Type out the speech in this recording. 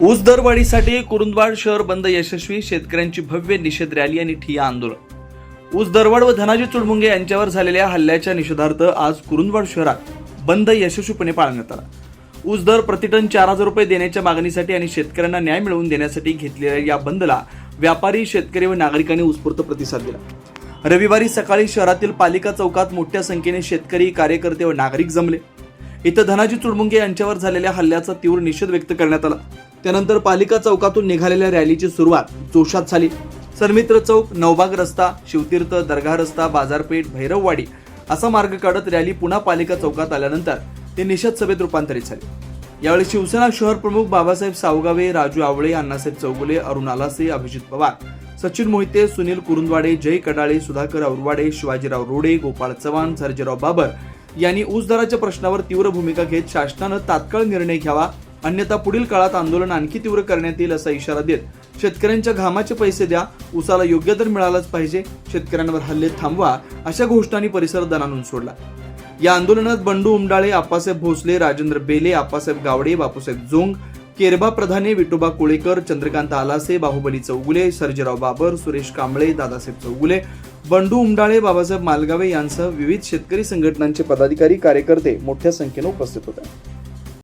ऊस दरवाढीसाठी कुरुंदवाड शहर बंद यशस्वी शेतकऱ्यांची भव्य निषेध रॅली आणि ठिया आंदोलन. ऊस दरवाढ व धनाजी चुडमुंगे यांच्यावर झालेल्या हल्ल्याच्या निषेधार्थ आज कुरुंदवाड शहरात बंद यशस्वीपणे पाळण्यात आला. ऊस दर प्रतिटन चार हजार रुपये देण्याच्या मागणीसाठी आणि शेतकऱ्यांना न्याय मिळवून देण्यासाठी घेतलेल्या या बंदला व्यापारी शेतकरी व नागरिकांनी उत्स्फूर्त प्रतिसाद दिला. रविवारी सकाळी शहरातील पालिका चौकात मोठ्या संख्येने शेतकरी कार्यकर्ते व नागरिक जमले. इथं धनाजी चुडमुंगे यांच्यावर झालेल्या हल्ल्याचा तीव्र निषेध व्यक्त करण्यात आला. त्यानंतर पालिका चौकातून निघालेल्या रॅलीची सुरुवात जोशात झाली. सरमित्र चौक नवबाग रस्ता शिवतीर्थ दर्गा रस्ता बाजारपेठ भैरववाडी असा मार्ग काढत रॅली पुन्हा पालिका चौकात आल्यानंतर ते निषेध सभेत रूपांतरित झाले. यावेळी शिवसेना शहर प्रमुख बाबासाहेब सावगावे राजू आवळे अण्णासाहेब चौगुले अरुण आलासे अभिजित पवार सचिन मोहिते सुनील कुरुंदवाडे जय कडाळे सुधाकर औरवाडे शिवाजीराव रोडे गोपाळ चव्हाण सर्जेराव बाबर यांनी ऊस दराच्या प्रश्नावर तीव्र भूमिका घेत शासनानं तात्काळ निर्णय घ्यावा अन्यथा पुढील काळात आंदोलन आणखी तीव्र करण्यात येईल असा इशारा देत शेतकऱ्यांच्या घामाचे पैसे द्या उसाला योग्य दर मिळालाच पाहिजे शेतकऱ्यांवर हल्ले थांबवा अशा घोषणांनी परिसर दणानून सोडला. या आंदोलनात बंडू उमडाळे आप्पासाहेब भोसले राजेंद्र बेले आप्पासाहेब गावडे बापूसाहेब जोंग केरबा प्रधाने विठोबा कोळेकर चंद्रकांत आलासे बाहुबली चौगुले सर्जेराव बाबर सुरेश कांबळे दादासाहेब चौगुले बंडू उमडाळे बाबासाहेब मालगावे यांसह विविध शेतकरी संघटनांचे पदाधिकारी कार्यकर्ते मोठ्या संख्येने उपस्थित होते.